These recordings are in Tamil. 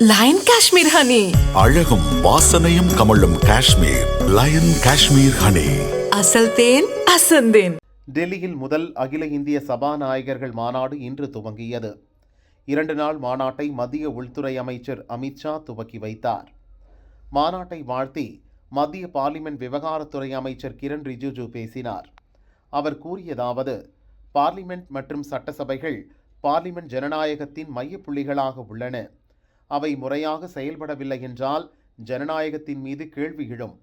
லயன் காஷ்மீர் ஹனி அழகும் வாசனையும் கமழும் காஷ்மீர். லயன் காஷ்மீர் ஹனி அசல் தேன் அசந்தேன் டெல்லியில் முதல் அகில இந்திய சபாநாயகர்கள் மாநாடு இன்று துவங்கியது. இரண்டு நாள் மாநாட்டை மத்திய உள்துறை அமைச்சர் அமித்ஷா துவக்கி வைத்தார். மாநாட்டை வாழ்த்தி மத்திய பார்லிமென்ட் விவகாரத்துறை அமைச்சர் கிரண் ரிஜிஜு பேசினார். அவர் கூறியதாவது பார்லிமென்ட் மற்றும் சட்டசபைகள் பார்லிமென்ட் ஜனநாயகத்தின் மையப்புள்ளிகளாக உள்ளன. அவை முறையாக செயல்படவில்லை என்றால் ஜனநாயகத்தின் மீது கேள்வி எழும்.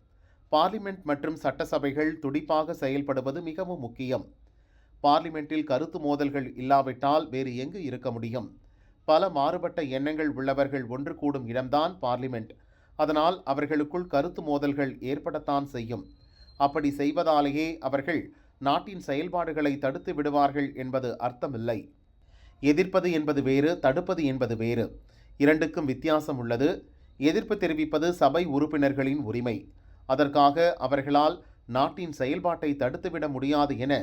பார்லிமெண்ட் மற்றும் சட்டசபைகள் துடிப்பாக செயல்படுவது மிகவும் முக்கியம். பார்லிமெண்ட்டில் கருத்து மோதல்கள் இல்லாவிட்டால் வேறு எங்கு இருக்க முடியும்? பல மாறுபட்ட எண்ணங்கள் உள்ளவர்கள் ஒன்று கூடும் இடம்தான் பார்லிமெண்ட். அதனால் அவர்களுக்குள் கருத்து மோதல்கள் ஏற்படத்தான் செய்யும். அப்படி செய்வதாலேயே அவர்கள் நாட்டின் செயல்பாடுகளை தடுத்து விடுவார்கள் என்பது அர்த்தமில்லை. எதிர்ப்பது என்பது வேறு தடுப்பது என்பது வேறு. இரண்டுக்கும் வித்தியாசம் உள்ளது எதிர்ப்பு தெரிவிப்பது சபை உறுப்பினர்களின் உரிமை அதற்காக அவர்களால் நாட்டின் செயல்பாட்டை தடுத்துவிட முடியாது என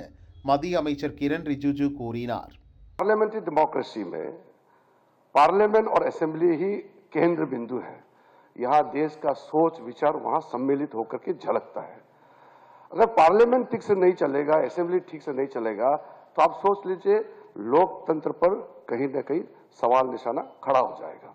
மத்திய அமைச்சர் கிரண் ரிஜிஜு கூறினார் पार्लियामेंट्री डेमोक्रेसी में पार्लियामेंट और असेंबली ही केंद्र बिंदु है यहाँ देश का सोच विचार वहाँ सम्मिलित होकर के झलकता है अगर पार्लियामेंट ठीक से नहीं चलेगा असेंबली ठीक से नहीं चलेगा तो आप सोच लीजिए लोकतंत्र पर कहीं ना कहीं सवाल निशाना खड़ा हो जाएगा।